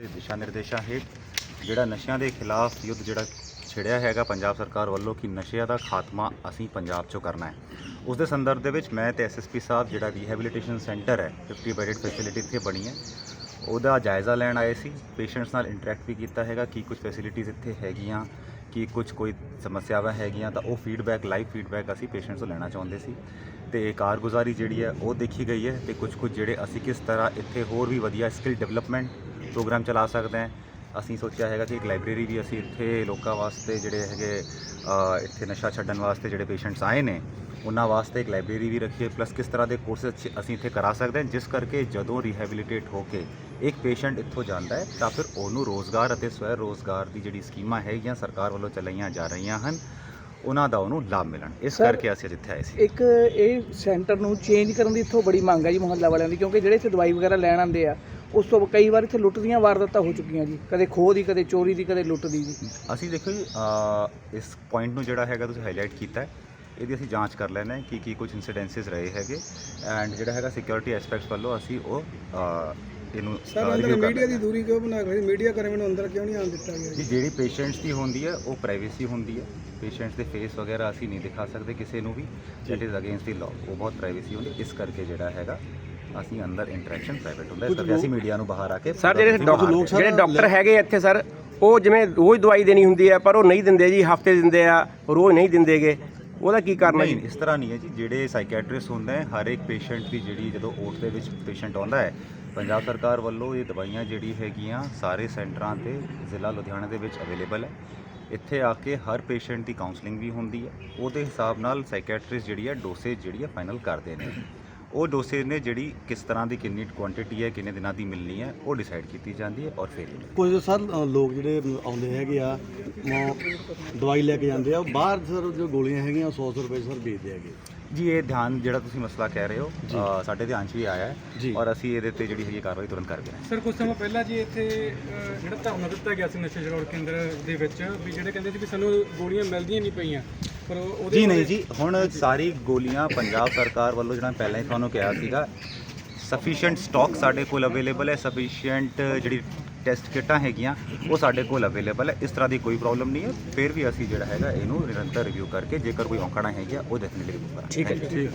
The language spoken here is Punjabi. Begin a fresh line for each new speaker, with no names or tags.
ਦਿਸ਼ਾ ਨਿਰਦੇਸ਼ਾਂ ਹੇਠ ਜਿਹੜਾ ਨਸ਼ਿਆਂ ਦੇ ਖਿਲਾਫ ਯੁੱਧ ਜਿਹੜਾ ਛਿੜਿਆ ਹੈਗਾ ਪੰਜਾਬ ਸਰਕਾਰ ਵੱਲੋਂ ਕਿ ਨਸ਼ਿਆਂ ਦਾ ਖਾਤਮਾ ਅਸੀਂ ਪੰਜਾਬ 'ਚੋਂ ਕਰਨਾ ਹੈ। ਉਸ ਦੇ ਸੰਦਰਭ ਦੇ ਵਿੱਚ ਮੈਂ ਤੇ ਐਸਐਸਪੀ ਸਾਹਿਬ ਜਿਹੜਾ ਰੀਹੈਬਿਲਿਟੇਸ਼ਨ ਸੈਂਟਰ ਹੈ 50 ਬੈਡਡ ਫੈਸਿਲਿਟੀ ਇੱਥੇ ਬਣੀ ਹੈ। ਉਹਦਾ ਜਾਇਜ਼ਾ ਲੈਣ ਆਏ ਸੀ। ਪੇਸ਼ੈਂਟਸ ਨਾਲ ਇੰਟਰੈਕਟ ਵੀ ਕੀਤਾ ਹੈਗਾ, ਕੀ ਕੁਝ ਫੈਸਿਲਿਟੀਜ਼ ਇੱਥੇ ਹੈਗੀਆਂ, ਕੀ ਕੁਝ ਕੋਈ ਸਮੱਸਿਆਵਾਂ ਹੈਗੀਆਂ, ਤਾਂ ਉਹ ਫੀਡਬੈਕ ਲਾਈਵ ਫੀਡਬੈਕ ਅਸੀਂ ਪੇਸ਼ੈਂਟਸ ਤੋਂ ਲੈਣਾ ਚਾਹੁੰਦੇ ਸੀ। ਤੇ ਕਾਰਗੁਜ਼ਾਰੀ ਜਿਹੜੀ ਹੈ, ਉਹ ਦੇਖੀ ਗਈ ਹੈ ਤੇ ਕੁਝ ਕੁਝ ਜਿਹੜੇ ਅਸੀਂ ਕਿਸ ਤਰ੍ਹਾਂ ਇੱਥੇ ਹੋਰ ਵੀ ਵਧੀਆ ਸਕਿੱਲ ਡਿਵੈਲਪਮੈਂਟ ਪ੍ਰੋਗਰਾਮ ਚਲਾ ਸਕਦੇ ਹਾਂ। ਅਸੀਂ ਸੋਚਿਆ ਹੈਗਾ ਕਿ ਇੱਕ ਲਾਇਬ੍ਰੇਰੀ ਵੀ ਅਸੀਂ ਇੱਥੇ ਲੋਕਾਂ ਵਾਸਤੇ ਜਿਹੜੇ ਹੈਗੇ ਇੱਥੇ ਨਸ਼ਾ ਛੱਡਣ ਵਾਸਤੇ ਜਿਹੜੇ ਪੇਸ਼ੈਂਟਸ ਆਏ ਨੇ ਉਹਨਾਂ ਵਾਸਤੇ ਇੱਕ ਲਾਇਬ੍ਰੇਰੀ ਵੀ ਰੱਖੀਏ ਪਲੱਸ ਕਿਸ ਤਰ੍ਹਾਂ ਦੇ ਕੋਰਸ ਅਸੀਂ ਇੱਥੇ ਕਰਾ ਸਕਦੇ ਹਾਂ ਜਿਸ ਕਰਕੇ ਜਦੋਂ ਰੀਹੈਬਿਲਿਟੇਟ ਹੋ ਕੇ ਇੱਕ ਪੇਸ਼ੈਂਟ ਇੱਥੋਂ ਜਾਂਦਾ ਹੈ ਤਾਂ ਫਿਰ ਉਹਨੂੰ ਰੋਜ਼ਗਾਰ ਅਤੇ ਸਵੈ ਰੋਜ਼ਗਾਰ ਦੀ ਜਿਹੜੀ ਸਕੀਮਾਂ ਹੈਗੀਆਂ ਸਰਕਾਰ ਵੱਲੋਂ ਚਲਾਈਆਂ ਜਾ ਰਹੀਆਂ ਹਨ ਉਹਨਾਂ ਦਾ ਉਹਨੂੰ ਲਾਭ ਮਿਲਣ। ਇਸ ਕਰਕੇ ਅਸੀਂ ਇੱਥੇ ਆਏ ਸੀ।
ਇੱਕ ਇਹ ਸੈਂਟਰ ਨੂੰ ਚੇਂਜ ਕਰਨ ਦੀ ਇੱਥੋਂ ਬੜੀ ਮੰਗ ਹੈ ਜੀ ਮੁਹੱਲਾ ਵਾਲਿਆਂ ਦੀ ਕਿਉਂਕਿ ਜਿਹੜੇ ਇੱਥੇ ਦਵਾਈ ਵਗੈਰਾ ਲੈਣ ਆਉਂਦੇ ਆ ਉਸ ਤੋਂ ਕਈ ਵਾਰ ਇੱਥੇ ਲੁੱਟ ਦੀਆਂ ਵਾਰਦਾਤਾਂ ਹੋ ਚੁੱਕੀਆਂ ਜੀ। ਕਦੇ ਖੋਹ ਦੀ ਕਦੇ ਚੋਰੀ ਦੀ ਕਦੇ ਲੁੱਟ ਦੀ ਜੀ।
ਅਸੀਂ ਦੇਖੋ ਜੀ ਅ, ਇਸ ਪੁਆਇੰਟ ਨੂੰ ਜਿਹੜਾ ਹੈਗਾ ਤੁਸੀਂ ਹਾਈਲਾਈਟ ਕੀਤਾ ਹੈ ਇਹਦੀ ਅਸੀਂ ਜਾਂਚ ਕਰ ਲੈਣਾ ਹੈ ਕਿ ਕੀ ਕੁਝ ਇਨਸੀਡੈਂਸਸ ਰਹੇ ਹੈਗੇ ਐਂਡ ਜਿਹੜਾ ਹੈਗਾ ਸਿਕਿਉਰਿਟੀ ਐਸਪੈਕਟਸ ਵੱਲੋਂ ਅਸੀਂ ਉਹ ਅ, ਇਹਨੂੰ
ਸਰ ਅੰਦਰ
review ਕਰ
ਮੀਡੀਆ ਦੀ
ਲੈਣਾ।
ਦੂਰੀ ਕਿਉਂ ਬਣਾ ਕੇ ਮੀਡੀਆ ਕਰਮੀ ਨੂੰ ਅੰਦਰ ਕਿਉਂ ਨਹੀਂ ਆਉਣ ਦਿੱਤਾ ਗਿਆ
ਜੀ? ਜਿਹੜੀ ਪੇਸ਼ੈਂਟਸ ਦੀ ਹੁੰਦੀ ਹੈ ਉਹ ਪ੍ਰਾਈਵੇਸੀ ਹੁੰਦੀ ਹੈ। ਪੇਸ਼ੈਂਟਸ ਦੇ ਫੇਸ ਵਗੈਰਾ ਅਸੀਂ ਨਹੀਂ ਦਿਖਾ ਸਕਦੇ ਕਿਸੇ ਨੂੰ ਵੀ। That is against the law ਉਹ ਬਹੁਤ ਪ੍ਰਾਈਵੇਸੀ ਹੁੰਦੀ ਇਸ ਕਰਕੇ ਜਿਹੜਾ ਹੈਗਾ ਅਸੀਂ ਅੰਦਰ ਇੰਟਰੈਕਸ਼ਨ ਪ੍ਰਾਈਵੇਟ ਹੁੰਦਾ ਕਰਕੇ ਅਸੀਂ ਮੀਡੀਆ ਨੂੰ ਬਾਹਰ ਆ ਕੇ
ਸਰ ਜਿਹੜੇ ਡਾਕਟਰ ਜਿਹੜੇ ਡਾਕਟਰ ਹੈਗੇ ਆ ਇੱਥੇ ਸਰ ਉਹ ਜਿਵੇਂ ਰੋਜ਼ ਦਵਾਈ ਦੇਣੀ ਹੁੰਦੀ ਹੈ ਪਰ ਉਹ ਨਹੀਂ ਦਿੰਦੇ ਜੀ ਹਫ਼ਤੇ ਦਿੰਦੇ ਆ ਰੋਜ਼ ਨਹੀਂ ਦਿੰਦੇਗੇ। ਉਹਦਾ ਕੀ ਕਰਨਾ ਜੀ?
ਇਸ ਤਰ੍ਹਾਂ ਨਹੀਂ ਹੈ ਜੀ ਜਿਹੜੇ ਸਾਈਕੈਟ੍ਰਿਸਟ ਹੁੰਦੇ ਹੈ ਹਰ ਇੱਕ ਪੇਸ਼ੈਂਟ ਦੀ ਜਿਹੜੀ ਜਦੋਂ ਓਟ ਦੇ ਵਿੱਚ ਪੇਸ਼ੈਂਟ ਆਉਂਦਾ ਹੈ ਪੰਜਾਬ ਸਰਕਾਰ ਵੱਲੋਂ ਇਹ ਦਵਾਈਆਂ ਜਿਹੜੀ ਹੈਗੀਆਂ ਸਾਰੇ ਸੈਂਟਰਾਂ ਤੇ ਜ਼ਿਲ੍ਹਾ ਲੁਧਿਆਣਾ ਦੇ ਵਿੱਚ ਅਵੇਲੇਬਲ ਹੈ। ਇੱਥੇ ਆ ਕੇ ਹਰ ਪੇਸ਼ੈਂਟ ਦੀ ਕਾਉਂਸਲਿੰਗ ਵੀ ਹੁੰਦੀ ਹੈ ਉਹਦੇ ਹਿਸਾਬ ਨਾਲ ਸਾਈਕੈਟ੍ਰਿਸਟ ਜਿਹੜੀ ਹੈ ਡੋਸੇਜ ਜਿਹੜੀ ਹੈ ਫਾਈਨਲ ਕਰਦੇ ਨੇ। ਉਹ ਡੋਸੇਜ ਨੇ ਜਿਹੜੀ ਕਿਸ ਤਰ੍ਹਾਂ ਦੀ ਕਿੰਨੀ ਕੁਆਂਟੀਟੀ ਹੈ ਕਿੰਨੇ ਦਿਨਾਂ ਦੀ ਮਿਲਣੀ ਹੈ ਉਹ ਡਿਸਾਈਡ ਕੀਤੀ ਜਾਂਦੀ ਹੈ ਔਰ ਫਿਰ
ਕੁਝ ਸਰ ਲੋਕ ਜਿਹੜੇ ਆਉਂਦੇ ਹੈਗੇ ਆ ਦਵਾਈ ਲੈ ਕੇ ਜਾਂਦੇ ਆ ਉਹ ਬਾਹਰ ਸਰ ਜੋ ਗੋਲੀਆਂ ਹੈਗੀਆਂ 100 100 ਰੁਪਏ ਸਰ ਵੇਚਦੇ ਹੈਗੇ।
ਜੀ ਇਹ ਧਿਆਨ ਜਿਹੜਾ ਤੁਸੀਂ ਮਸਲਾ ਕਹਿ ਰਹੇ ਹੋ ਸਾਡੇ ਧਿਆਨ 'ਚ ਵੀ ਆਇਆ
ਜੀ।
ਹੈ ਔਰ ਅਸੀਂ ਇਹਦੇ ਤੇ ਜਿਹੜੀ ਹੈਗੀ ਕਾਰਵਾਈ ਤੁਰੰਤ ਕਰ ਰਹੇ ਹਾਂ।
ਸਰ ਕੁਝ ਸਮਾਂ ਪਹਿਲਾਂ ਜੀ ਇੱਥੇ ਜਿਹੜਾ ਧਰਨਾ ਦਿੱਤਾ ਗਿਆ ਸੀ ਨਸ਼ੇ ਛਡਾਊ ਕੇਂਦਰ ਦੇ ਵਿੱਚ ਵੀ ਜਿਹੜੇ ਕਹਿੰਦੇ ਸੀ ਵੀ ਸਾਨੂੰ ਗੋਲੀਆਂ ਮਿਲਦੀਆਂ ਨਹੀਂ ਪਈਆਂ ਪਰ ਉਹ- ਉਹਦੇ
ਜੀ ਨਹੀਂ ਜੀ ਹੁਣ ਸਾਰੀ ਗੋਲੀਆਂ ਪੰਜਾਬ ਸਰਕਾਰ ਵੱਲੋਂ ਜਿਹੜਾ ਪਹਿਲਾਂ ਹੀ ਤੁਹਾਨੂੰ ਕਿਹਾ ਸੀਗਾ ਸਫੀਸ਼ੀਐਂਟ ਸਟਾਕ ਸਾਡੇ ਕੋਲ ਅਵੇਲੇਬਲ ਹੈ ਸਫੀਸ਼ੀਐਂਟ ਜਿਹੜੀ ਟੈਸਟ ਕਿੱਟਾਂ ਹੈਗੀਆਂ ਉਹ ਸਾਡੇ ਕੋਲ ਅਵੇਲੇਬਲ ਹੈ। ਇਸ ਤਰ੍ਹਾਂ ਦੀ ਕੋਈ ਪ੍ਰੋਬਲਮ ਨਹੀਂ ਹੈ। ਫਿਰ ਵੀ ਅਸੀਂ ਜਿਹੜਾ ਹੈਗਾ ਇਹਨੂੰ ਨਿਰੰਤਰ ਰਿਵਿਊ ਕਰਕੇ ਜੇਕਰ ਕੋਈ ਔਂਕੜਾਂ ਹੈਗੀਆਂ ਉਹ ਡੈਫੀਨਿਟਲੀ ਰਿਮੂਵ ਕਰਾਂਗੇ।
ਠੀਕ ਹੈ ਜੀ।